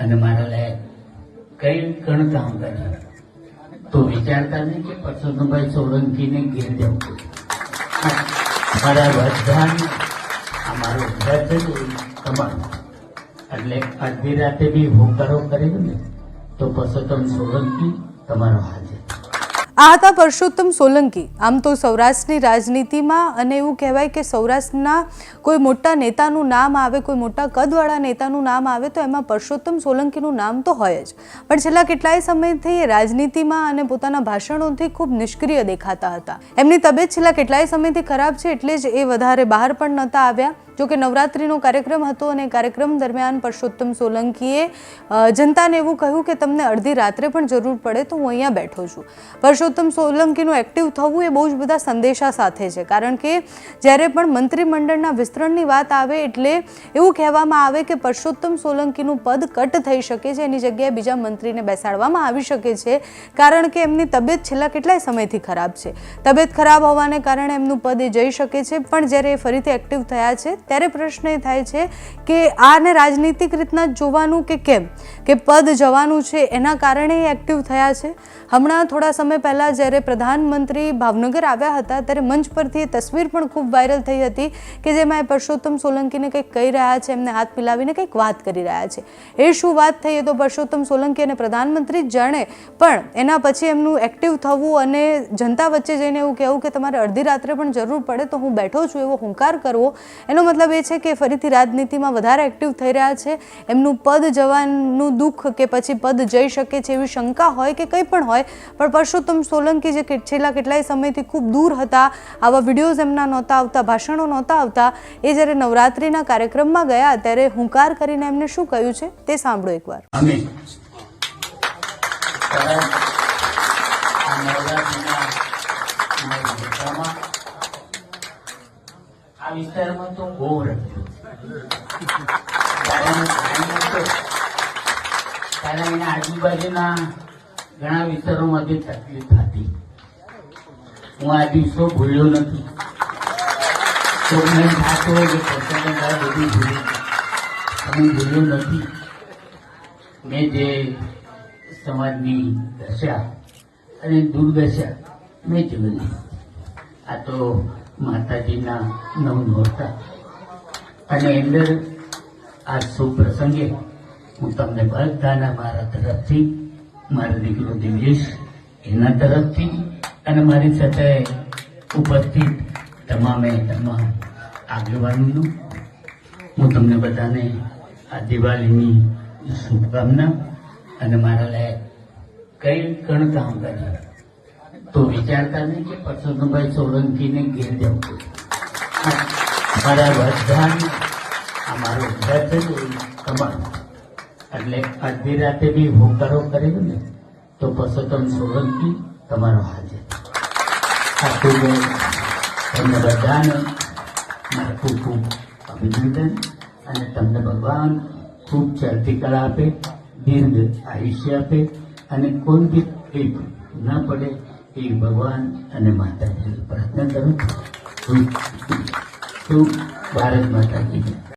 અને મારા લાયક કઈ કણ કામ કર્યા તો વિચારતા નહીં કે પરસોત્તમભાઈ સોલંકીને ઘેર જવું મારા બધાને આ વ્રત તમારું. એટલે અડધી રાતે બી હોકારો કર્યો ને તો પરસોત્તમ સોલંકી તમારો હાજર. આ હતા પરસોત્તમ સોલંકી. આમ તો સૌરાષ્ટ્રની રાજનીતિમાં અને એવું કહેવાય કે સૌરાષ્ટ્રના કોઈ મોટા નેતાનું નામ આવે, કોઈ મોટા કદવાળા નેતાનું નામ આવે તો એમાં પરસોત્તમ સોલંકીનું નામ તો હોય જ. પણ છેલ્લા કેટલાય સમયથી એ રાજનીતિમાં અને પોતાના ભાષણોથી ખૂબ નિષ્ક્રિય દેખાતા હતા. એમની તબિયત છેલ્લા કેટલાય સમયથી ખરાબ છે એટલે જ એ વધારે બહાર પણ નહોતા આવ્યા. જો કે નવરાત્રિનો કાર્યક્રમ હતો અને કાર્યક્રમ દરમિયાન પરસોત્તમ સોલંકીએ જનતાને એવું કહ્યું કે તમને અડધી રાત્રે પણ જરૂર પડે તો હું અહીંયા બેઠો છું. પરસોત્તમ સોલંકીનું એક્ટિવ થવું એ બહુ જ બધા સંદેશા સાથે છે. કારણ કે જ્યારે પણ મંત્રીમંડળના વિસ્તરણની વાત આવે એટલે એવું કહેવામાં આવે કે પરસોત્તમ સોલંકીનું પદ કટ થઈ શકે છે, એની જગ્યાએ બીજા મંત્રીને બેસાડવામાં આવી શકે છે, કારણ કે એમની તબિયત છેલ્લા કેટલાય સમયથી ખરાબ છે. તબિયત ખરાબ હોવાને કારણે એમનું પદ એ જઈ શકે છે, પણ જ્યારે એ ફરીથી એક્ટિવ થયા છે, ત્યારે પ્રશ્ન એ થાય છે કે આને રાજનીતિક રીતના જોવાનું કે કેમ? કે પદ જવાનું છે, એના કારણે એ એક્ટિવ થયા છે? હમણાં થોડા સમય પહેલાં જ્યારે પ્રધાનમંત્રી ભાવનગર આવ્યા હતા, ત્યારે મંચ પરથી એ તસવીર પણ ખૂબ વાયરલ થઈ હતી કે જેમાં એ પરસોત્તમ સોલંકીને કંઈક કહી રહ્યા છે, એમને હાથ મિલાવીને કંઈક વાત કરી રહ્યા છે. એ શું વાત થઈ તો પરસોત્તમ સોલંકી અને પ્રધાનમંત્રી જાણે, પણ એના પછી એમનું એક્ટિવ થવું અને જનતા વચ્ચે જઈને એવું કહેવું કે તમારે અડધી રાત્રે પણ જરૂર પડે તો હું બેઠો છું, એવો હુંકાર કરવો, એનો મતલબ એ છે કે ફરીથી રાજનીતિમાં વધારે એક્ટિવ થઈ રહ્યા છે. એમનું પદ જવાનું દુઃખ કે પછી પદ જઈ શકે છે એવી શંકા હોય કે કંઈ પણ હોય, પણ પરસોત્તમ સોલંકી જે છેલ્લા કેટલાય સમયથી ખૂબ દૂર હતા, આવા વિડીયોઝ એમના નહોતા આવતા, ભાષણો નહોતા આવતા, એ જ્યારે નવરાત્રિના કાર્યક્રમમાં ગયા ત્યારે હુંકાર કરીને એમને શું કહ્યું છે તે સાંભળો એકવાર. વિસ્તારમાં તો બહુ એના આજુબાજુના ઘણા વિસ્તારોમાંથી તકલીફ હતી હું આ દિવસો ભૂલ્યો નથી. તો મને થતું કે પોતાને ભૂલ્યો નથી. મેં જે સમાજની દશા અને દુર્દશા મેં જોયેલી આ તો માતાજીના નવ નોરતા. અને અંદર આ શુભ પ્રસંગે હું તમને બધાના મારા તરફથી મારો દીકરો દિવેશ એના તરફથી અને મારી સાથે ઉપસ્થિત તમામે તમામ આગેવાનોનું હું તમને બધાને આ દિવાળીની શુભકામના અને મારા લાયક કઈ કણ કામ કર્યા તો વિચારતા નહીં કે પરસોત્તમભાઈ સોલંકીને ઘેર જવું મારા બધાને આ મારો બધા તમારું. એટલે અડધી રાતે બી હોકારો કર્યો ને, તો પરસોત્તમ સોલંકી તમારો હાજર. આખું તમને બધાને મારે ખૂબ ખૂબ અભિનંદન અને તમને ભગવાન ખૂબ ચડતી કળા આપે, દીર્ઘ આયુષ્ય આપે અને કોઈ બી તકલીફ ન પડે એ ભગવાન અને માતાજી પ્રાર્થના કરું છું. ભારત માતા કી જય